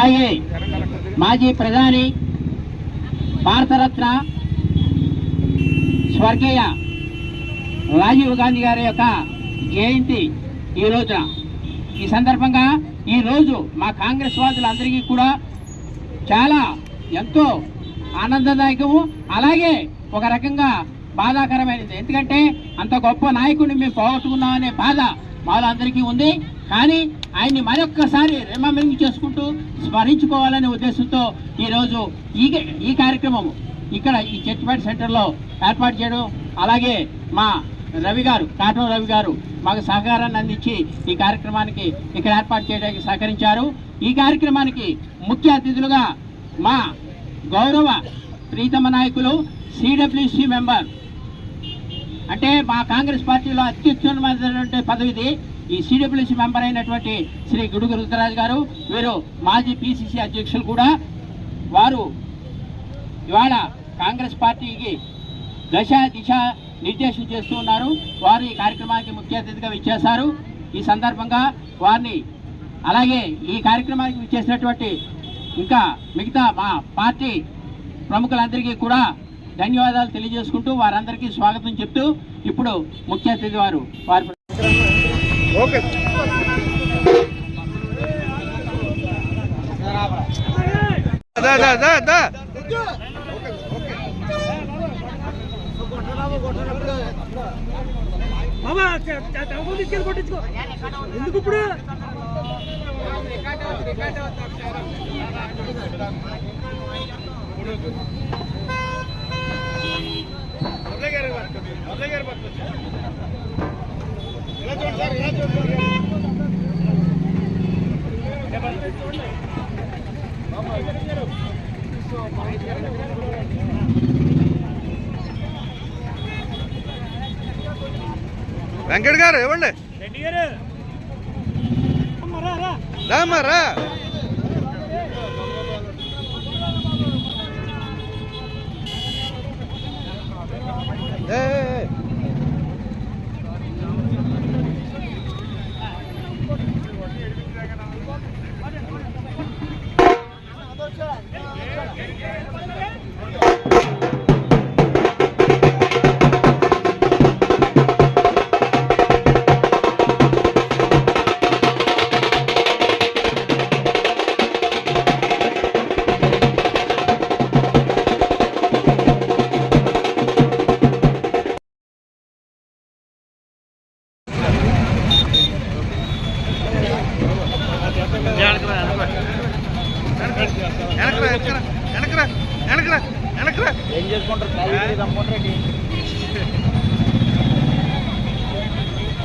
అలాగే మాజీ ప్రధాని భారతరత్న స్వర్గీయ రాజీవ్ గాంధీ గారి యొక్క జయంతి ఈ రోజున. ఈ సందర్భంగా ఈరోజు మా కాంగ్రెస్ వాదులందరికీ కూడా చాలా ఎంతో ఆనందదాయకము. అలాగే ఒక రకంగా బాధాకరమైనది. ఎందుకంటే అంత గొప్ప నాయకుడిని మేము పోగొట్టుకున్నామనే బాధ మాలో అందరికీ ఉంది. కానీ ఆయన్ని మరొక్కసారి రిమెంబరింగ్ చేసుకుంటూ స్మరించుకోవాలనే ఉద్దేశంతో ఈరోజు ఈ ఈ కార్యక్రమము ఇక్కడ ఈ చర్చిపేట సెంటర్లో ఏర్పాటు చేయడం అలాగే మా రవి గారు కాటం రవి గారు మాకు సహకారాన్ని అందించి ఈ కార్యక్రమానికి ఇక్కడ ఏర్పాటు చేయడానికి సహకరించారు. ఈ కార్యక్రమానికి ముఖ్య అతిథులుగా మా గౌరవ ప్రీతమ నాయకులు సిడబ్ల్యూసి మెంబర్ అంటే మా కాంగ్రెస్ పార్టీలో అత్యుత్తమైనటువంటి పదవిది ఈ సిడబ్ల్యూసి మెంబర్ అయినటువంటి శ్రీ గుడుగు రుద్రరాజు గారు వీరు మాజీ పిసిసి అధ్యక్షులు కూడా. వారు ఇవాళ కాంగ్రెస్ పార్టీకి దశ దిశ నిర్దేశం చేస్తూ ఉన్నారు. వారు ఈ కార్యక్రమానికి ముఖ్య అతిథిగా విచ్చేశారు. ఈ సందర్భంగా వారిని అలాగే ఈ కార్యక్రమానికి విచ్చేసినటువంటి ఇంకా మిగతా మా పార్టీ ప్రముఖులందరికీ కూడా ధన్యవాదాలు తెలియజేసుకుంటూ వారందరికీ స్వాగతం చెప్తూ ఇప్పుడు ముఖ్య అతిథి వారు కొట్టించుకో. ఎందుకు ఇప్పుడు? వెంకట్ గారు ఇవ్వండి రెడ్డి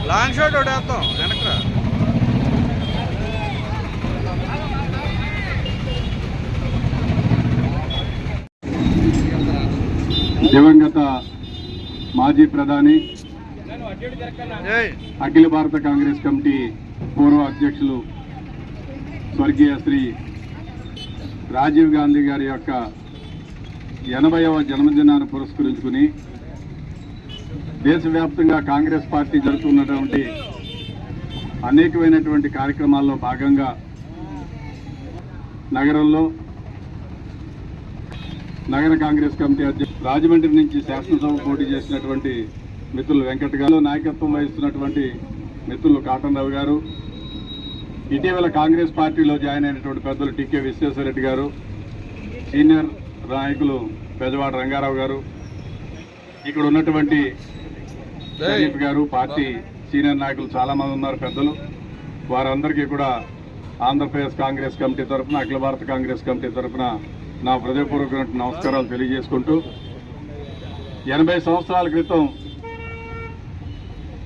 లాంగ్ షాట్ ఒకటి వేస్తాం వెనకరా. దివంగత మాజీ ప్రధాని అఖిల భారత కాంగ్రెస్ కమిటీ పూర్వ అధ్యక్షులు స్వర్గీయ శ్రీ రాజీవ్ గాంధీ గారి యొక్క ఎనభైవ జన్మదినాన్ని పురస్కరించుకుని దేశవ్యాప్తంగా కాంగ్రెస్ పార్టీ జరుగుతున్నటువంటి అనేకమైనటువంటి కార్యక్రమాల్లో భాగంగా నగరంలో నగర కాంగ్రెస్ కమిటీ అధ్యక్షుడు రాజమండ్రి నుంచి శాసనసభ పోటీ చేసినటువంటి మిత్రులు వెంకట్ గారు నాయకత్వం వహిస్తున్నటువంటి మిత్రులు కాటన్ రావు గారు ఇటీవల కాంగ్రెస్ పార్టీలో జాయిన్ అయినటువంటి పెద్దలు టీకే విశ్వేశ్వరరెడ్డి గారు సీనియర్ నాయకులు పెద్దవాడ రంగారావు గారు ఇక్కడ ఉన్నటువంటి షరీఫ్ గారు పార్టీ సీనియర్ నాయకులు చాలామంది ఉన్నారు పెద్దలు. వారందరికీ కూడా ఆంధ్రప్రదేశ్ కాంగ్రెస్ కమిటీ తరఫున అఖిల భారత కాంగ్రెస్ కమిటీ తరఫున నా హృదయపూర్వక నమస్కారాలు తెలియజేసుకుంటూ ఎనభై సంవత్సరాల క్రితం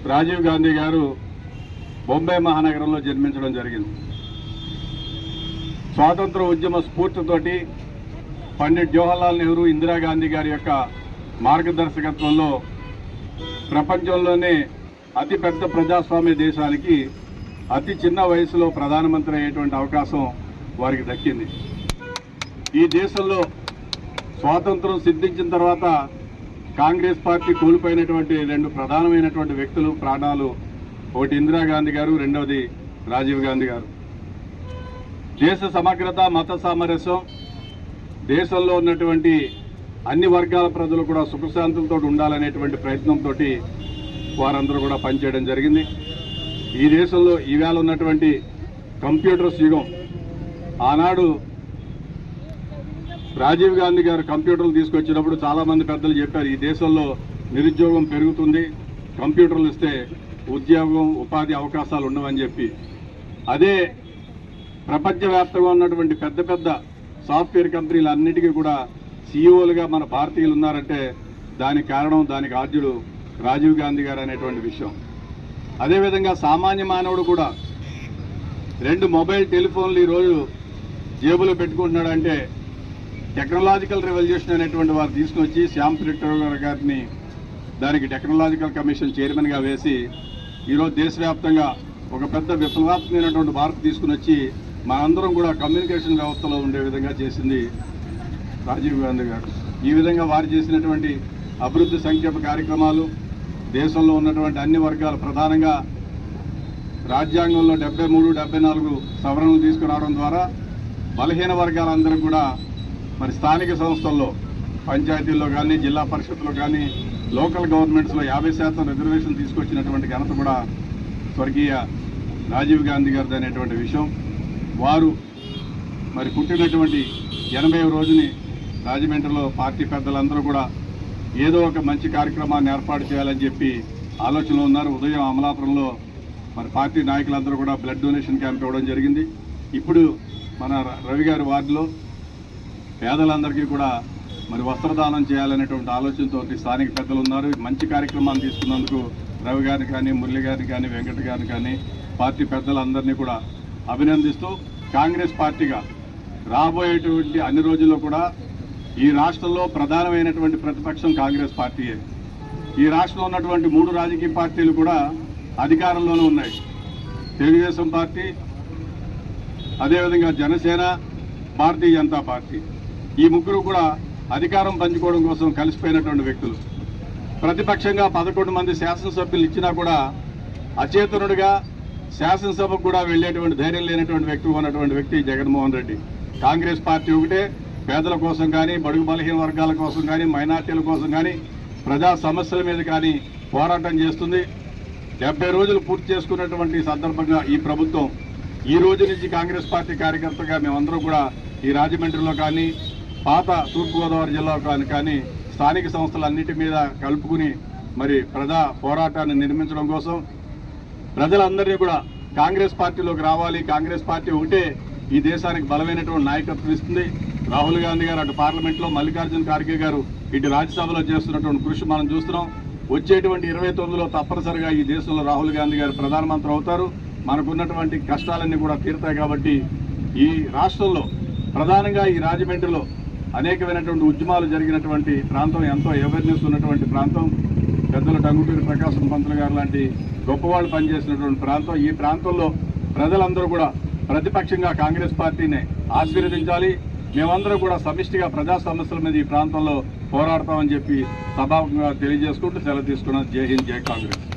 రాజీవ్ గాంధీ గారు బొంబాయి మహానగరంలో జన్మించడం జరిగింది. స్వాతంత్ర ఉద్యమ స్ఫూర్తితోటి పండిట్ జవహర్లాల్ నెహ్రూ ఇందిరాగాంధీ గారి యొక్క మార్గదర్శకత్వంలో ప్రపంచంలోనే అతిపెద్ద ప్రజాస్వామ్య దేశానికి అతి చిన్న వయసులో ప్రధానమంత్రి అయ్యేటువంటి అవకాశం వారికి దక్కింది. ఈ దేశంలో స్వాతంత్రం సిద్ధించిన తర్వాత కాంగ్రెస్ పార్టీ కోల్పోయినటువంటి రెండు ప్రధానమైనటువంటి వ్యక్తులు ప్రాణాలు ఒకటి ఇందిరాగాంధీ గారు రెండవది రాజీవ్ గాంధీ గారు. దేశ సమగ్రత మత సామరస్యం దేశంలో ఉన్నటువంటి అన్ని వర్గాల ప్రజలు కూడా సుఖశాంతులతో ఉండాలనేటువంటి ప్రయత్నంతో వారందరూ కూడా పనిచేయడం జరిగింది. ఈ దేశంలో ఈవేళ ఉన్నటువంటి కంప్యూటర్స్ యుగం. ఆనాడు రాజీవ్ గాంధీ గారు కంప్యూటర్లు తీసుకొచ్చినప్పుడు చాలామంది పెద్దలు చెప్పారు ఈ దేశంలో నిరుద్యోగం పెరుగుతుంది కంప్యూటర్లు ఇస్తే ఉద్యోగం ఉపాధి అవకాశాలు ఉండవని చెప్పి. అదే ప్రపంచవ్యాప్తంగా ఉన్నటువంటి పెద్ద పెద్ద సాఫ్ట్వేర్ కంపెనీలు అన్నిటికీ కూడా సీఈఓలుగా మన భారతీయులు ఉన్నారంటే దానికి కారణం దానికి ఆద్యుడు రాజీవ్ గాంధీ గారు అనేటువంటి విషయం. అదేవిధంగా సామాన్య మానవుడు కూడా రెండు మొబైల్ టెలిఫోన్లు ఈరోజు జేబులో పెట్టుకుంటున్నాడంటే టెక్నాలజికల్ రెవల్యూషన్ అనేటువంటి వారు తీసుకొచ్చి శ్యామ్ పిట్టర్ గారిని దానికి టెక్నాలజికల్ కమిషన్ చైర్మన్గా వేసి ఈరోజు దేశవ్యాప్తంగా ఒక పెద్ద విప్లవాత్మకమైనటువంటి భారత్ తీసుకుని వచ్చి మనందరం కూడా కమ్యూనికేషన్ వ్యవస్థలో ఉండే విధంగా చేసింది రాజీవ్ గాంధీ గారు. ఈ విధంగా వారు చేసినటువంటి అభివృద్ధి సంక్షేమ కార్యక్రమాలు దేశంలో ఉన్నటువంటి అన్ని వర్గాలు ప్రధానంగా రాజ్యాంగంలో డెబ్బై మూడు డెబ్బై నాలుగు సవరణలు తీసుకురావడం ద్వారా బలహీన వర్గాలందరూ కూడా మరి స్థానిక సంస్థల్లో పంచాయతీల్లో కానీ జిల్లా పరిషత్లో కానీ లోకల్ గవర్నమెంట్స్లో యాభై శాతం రిజర్వేషన్ తీసుకొచ్చినటువంటి ఘనత కూడా స్వర్గీయ రాజీవ్ గాంధీ గారిది అనేటువంటి విషయం. వారు మరి పుట్టినటువంటి ఎనభై రోజుని రాజమండ్రిలో పార్టీ పెద్దలందరూ కూడా ఏదో ఒక మంచి కార్యక్రమాన్ని ఏర్పాటు చేయాలని చెప్పి ఆలోచనలో ఉన్నారు. ఉదయం అమలాపురంలో మరి పార్టీ నాయకులందరూ కూడా బ్లడ్ డొనేషన్ క్యాంప్ ఇవ్వడం జరిగింది. ఇప్పుడు మన రవి గారి వార్డులో పేదలందరికీ కూడా మరి వస్త్రదానం చేయాలనేటువంటి ఆలోచనతో స్థానిక పెద్దలు ఉన్నారు. మంచి కార్యక్రమాన్ని తీసుకున్నందుకు రవి గారిని కానీ మురళి గారిని కానీ వెంకట గారిని కానీ పార్టీ పెద్దలందరినీ కూడా అభినందిస్తూ కాంగ్రెస్ పార్టీగా రాబోయేటువంటి అన్ని రోజుల్లో కూడా ఈ రాష్ట్రంలో ప్రధానమైనటువంటి ప్రతిపక్షం కాంగ్రెస్ పార్టీయే. ఈ రాష్ట్రంలో ఉన్నటువంటి మూడు రాజకీయ పార్టీలు కూడా అధికారంలోనే ఉన్నాయి. తెలుగుదేశం పార్టీ అదేవిధంగా జనసేన భారతీయ జనతా పార్టీ. ఈ ముగ్గురు కూడా అధికారం పంచుకోవడం కోసం కలిసిపోయినటువంటి వ్యక్తులు. ప్రతిపక్షంగా పదకొండు మంది శాసనసభ్యులు ఇచ్చినా కూడా అచేతనుడిగా శాసనసభకు కూడా వెళ్ళేటువంటి ధైర్యం లేనటువంటి వ్యక్తి ఉన్నటువంటి వ్యక్తి జగన్మోహన్ రెడ్డి. కాంగ్రెస్ పార్టీ ఒకటే. పేదల కోసం కానీ బడుగు బలహీన వర్గాల కోసం కానీ మైనార్టీల కోసం కానీ ప్రజా సమస్యల మీద కానీ పోరాటం చేస్తుంది. డెబ్బై రోజులు పూర్తి చేసుకున్నటువంటి సందర్భంగా ఈ ప్రభుత్వం ఈ రోజు నుంచి కాంగ్రెస్ పార్టీ కార్యకర్తగా మేమందరం కూడా ఈ రాజమండ్రిలో కానీ పాత తూర్పుగోదావరి జిల్లా కానీ కానీ స్థానిక సంస్థలన్నిటి మీద కలుపుకుని మరి ప్రజా పోరాటాన్ని నిర్మించడం కోసం ప్రజలందరినీ కూడా కాంగ్రెస్ పార్టీలోకి రావాలి. కాంగ్రెస్ పార్టీ ఒకటే ఈ దేశానికి బలమైనటువంటి నాయకత్వం ఇస్తుంది. రాహుల్ గాంధీ గారు అటు పార్లమెంట్లో మల్లికార్జున ఖార్గే గారు ఇటు రాజ్యసభలో చేస్తున్నటువంటి కృషి మనం చూస్తున్నాం. వచ్చేటువంటి ఇరవై తొమ్మిదిలో తప్పనిసరిగా ఈ దేశంలో రాహుల్ గాంధీ గారు ప్రధానమంత్రి అవుతారు. మనకున్నటువంటి కష్టాలన్నీ కూడా తీరుతాయి కాబట్టి ఈ రాష్ట్రంలో ప్రధానంగా ఈ రాజమండ్రిలో అనేకమైనటువంటి ఉద్యమాలు జరిగినటువంటి ప్రాంతం ఎంతో అవేర్నెస్ ఉన్నటువంటి ప్రాంతం. పెద్దల టంగుటూరి ప్రకాశం పంతులు గారు లాంటి గొప్పవాళ్ళు పనిచేసినటువంటి ప్రాంతం. ఈ ప్రాంతంలో ప్రజలందరూ కూడా ప్రతిపక్షంగా కాంగ్రెస్ పార్టీని ఆశీర్వదించాలి. మేమందరం కూడా సమిష్టిగా ప్రజా సమస్యల మీద ఈ ప్రాంతంలో పోరాడతామని చెప్పి సభాముఖంగా తెలియజేసుకుంటూ సెలవు తీసుకున్నాం జై హింద్ జై కాంగ్రెస్.